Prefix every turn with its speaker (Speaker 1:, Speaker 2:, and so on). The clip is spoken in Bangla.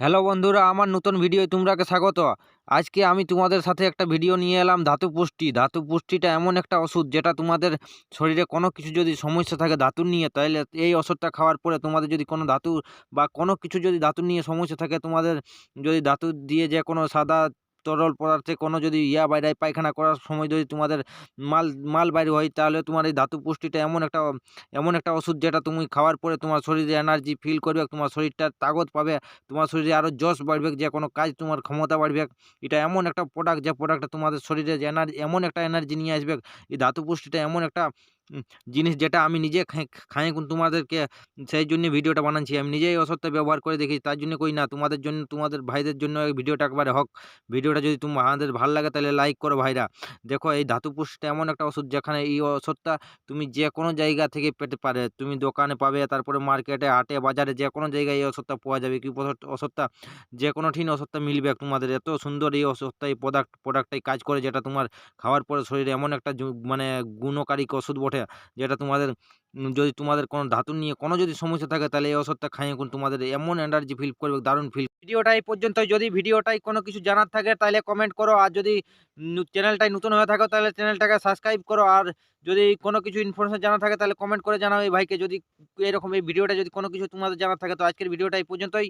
Speaker 1: হ্যালো বন্ধুরা, আমার নতুন ভিডিও তোমরাকে স্বাগত। আজকে আমি তোমাদের সাথে একটা ভিডিও নিয়ে এলাম, ধাতু পুষ্টি। ধাতু পুষ্টিটা এমন একটা ওষুধ যেটা তোমাদের শরীরে কোনো কিছু যদি সমস্যা থাকে ধাতুর নিয়ে তাহলে এই ওষুধটা খাওয়ার পরে তোমাদের যদি কোনো ধাতু বা কোনো কিছু যদি ধাতুর নিয়ে সমস্যা থাকে, তোমাদের যদি ধাতু দিয়ে যে কোনো সাদা তরল পদার্থে কোনো যদি ইয়া বাইরে পায়খানা করার সময় যদি তোমাদের মাল মাল বাইরে হয়, তাহলে তোমার এই ধাতু পুষ্টিটা এমন একটা এমন একটা ওষুধ যেটা তুমি খাওয়ার পরে তোমার শরীরে এনার্জি ফিল করবে, তোমার শরীরটা তাগত পাবে, তোমার শরীরে আরও জোশ বাড়বে, যে কোনো কাজ তোমার ক্ষমতা বাড়বে। এটা এমন একটা প্রোডাক্ট যে প্রোডাক্টটা তোমাদের শরীরে এনার্জি এমন একটা এনার্জি নিয়ে আসবে, এই ধাতু পুষ্টিটা এমন একটা জিনিস যেটা আমি নিজে খাই খাই তোমাদেরকে, সেই জন্য ভিডিওটা বানাচ্ছি। আমি নিজেই ওষুধটা ব্যবহার করে দেখি তার জন্য কই না। তোমাদের জন্য, তোমাদের ভাইদের জন্য এই ভিডিওটা একবারে হোক। ভিডিওটা যদি তোমাদের ভালো লাগে তাহলে লাইক করো ভাইরা। দেখো এই ধাতু পুষ্টিটা এমন একটা ওষুধ যেখানে এই ওষুধটা তুমি যে কোনো জায়গা থেকে পেতে পারে। তুমি দোকানে পাবে, তারপরে মার্কেটে, হাটে, বাজারে যে কোনো জায়গায় এই ওষুধটা পাওয়া যাবে। কি ওষুধ- ওষুধটা যে কোনো ঠিন ওষুধটা মিলবে তোমাদের। এত সুন্দর এই ওষুধটা, এই প্রোডাক্ট প্রোডাক্টটাই কাজ করে, যেটা তোমার খাওয়ার পরে শরীরে এমন একটা মানে গুণকারী ওষুধ বটে। যেটা তোমাদের যদি তোমাদের কোনো ধাতু নিয়ে কোনো যদি সমস্যা থাকে তাহলে এই ওষুধটা খাইয়ে কিন্তু তোমাদের এমন এনার্জি ফিল করবে, দারুণ ফিল ভিডিওটা এই পর্যন্ত যদি ভিডিওটাই কোনো কিছু জানার থাকে তাহলে কমেন্ট করো। আর যদি চ্যানেলটাই নতুন হয়ে থাকো তাহলে চ্যানেলটাকে সাবস্ক্রাইব করো। আর যদি কোনো কিছু ইনফরমেশন জানা থাকে তাহলে কমেন্ট করে জানাও এই ভাইকে। যদি এরকম এই ভিডিওটা যদি কোনো কিছু তোমাদের জানা থাকে তো আজকের ভিডিওটা এই পর্যন্তই।